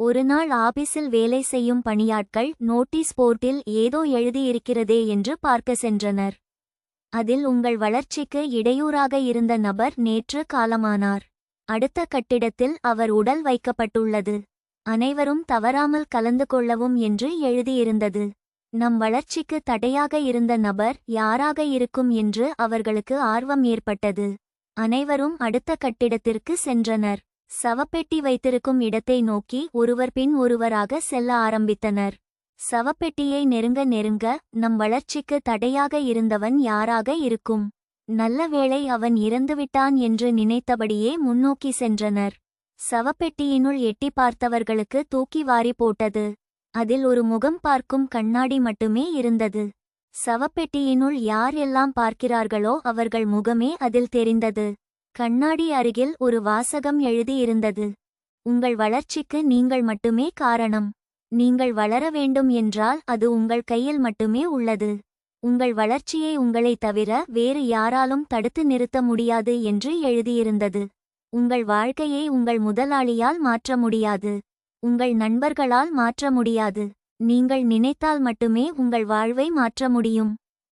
ஒருநாள் ஆபீஸில் வேலை செய்யும் பணியாட்கள் நோட்டீஸ் போர்ட்டில் ஏதோ எழுதியிருக்கிறதே என்று பார்க்க சென்றனர். அதில் உங்கள் வளர்ச்சிக்கு இடையூறாக இருந்த நபர் நேற்று காலமானார். அடுத்த கட்டிடத்தில் அவர் உடல் வைக்கப்பட்டுள்ளது. அனைவரும் தவறாமல் கலந்து கொள்ளவும் என்று எழுதியிருந்தது. நம் வளர்ச்சிக்கு தடையாக இருந்த நபர் யாராக இருக்கும் என்று அவர்களுக்கு ஆர்வம் ஏற்பட்டது. அனைவரும் அடுத்த கட்டிடத்திற்கு சென்றனர். சவப்பெட்டி வைத்திருக்கும் இடத்தை நோக்கி ஒருவர் பின் ஒருவராக செல்ல ஆரம்பித்தனர். சவப்பெட்டியை நெருங்க நெருங்க நம் வளர்ச்சிக்கு தடையாக இருந்தவன் யாராக இருக்கும்? நல்ல வேளை அவன் இறந்துவிட்டான் என்று நினைத்தபடியே முன்னோக்கி சென்றனர். சவப்பெட்டியினுள் எட்டி பார்த்தவர்களுக்கு தூக்கி வாரி போட்டது. அதில் ஒரு முகம் பார்க்கும் கண்ணாடி மட்டுமே இருந்தது. சவப்பெட்டியினுள் யார் எல்லாம் பார்க்கிறார்களோ அவர்கள் முகமே அதில் தெரிந்தது. கண்ணாடி அருகில் ஒரு வாசகம் எழுதியிருந்தது. உங்கள் வளர்ச்சிக்கு நீங்கள் மட்டுமே காரணம். நீங்கள் வளர வேண்டும் என்றால் அது உங்கள் கையில் மட்டுமே உள்ளது. உங்கள் வளர்ச்சியை உங்களைத் தவிர வேறு யாராலும் தடுத்து நிறுத்த முடியாது என்று எழுதியிருந்தது. உங்கள் வாழ்க்கையை உங்கள் முதலாளியால் மாற்ற முடியாது. உங்கள் நண்பர்களால் மாற்ற முடியாது. நீங்கள் நினைத்தால் மட்டுமே உங்கள் வாழ்வை மாற்ற முடியும்.